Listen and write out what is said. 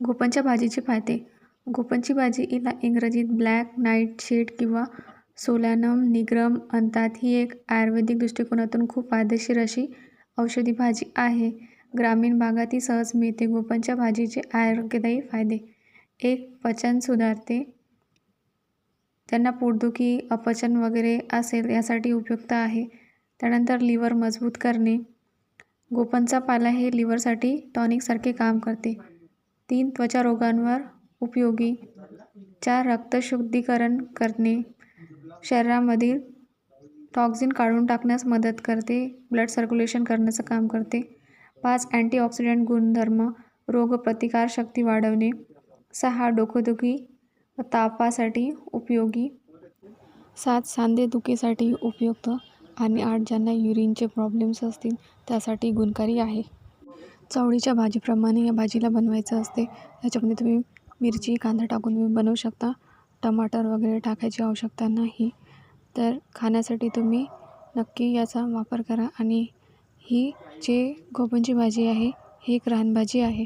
गोपनच्या भाजीचे फायदे. गोपनची भाजी हिला इंग्रजीत ब्लॅक नाईट शीड किंवा सोलॅनम निग्रम म्हणतात. ही एक आयुर्वेदिक दृष्टिकोनातून खूप फायदेशीर अशी औषधी भाजी आहे. ग्रामीण भागात ही सहज मिळते गोपनच्या भाजीचे आरोग्यदायी फायदे. एक पचन सुधारते. त्यांना पोटदुखी अपचन वगैरे असेल यासाठी उपयुक्त आहे. त्यानंतर लिव्हर मजबूत करणे. गोपनचा पाला हे लिव्हरसाठी टॉनिकसारखे काम करते. तीन त्वचा रोगांवर उपयोगी. चार रक्तशुद्धीकरण करणे. शरीरामधील टॉक्झिन काढून टाकण्यास मदत करते. ब्लड सर्क्युलेशन करण्याचं काम करते. पाच अँटीऑक्सिडंट गुणधर्म रोगप्रतिकारशक्ती वाढवणे. सहा डोकेदुखी व तापासाठी उपयोगी. सात सांधेदुखीसाठी उपयुक्त. आणि आठ ज्यांना युरिनचे प्रॉब्लेम्स असतील त्यासाठी गुणकारी आहे. चवळीच्या भाजीप्रमाणे या भाजीला बनवायचं असते. त्याच्यामध्ये तुम्ही मिरची कांदा टाकून तुम्ही बनवू शकता. टमाटर वगैरे टाकायची आवश्यकता नाही. तर खाण्यासाठी तुम्ही नक्की याचा वापर करा. आणि ही जे गोपनची भाजी आहे ही एक रानभाजी आहे.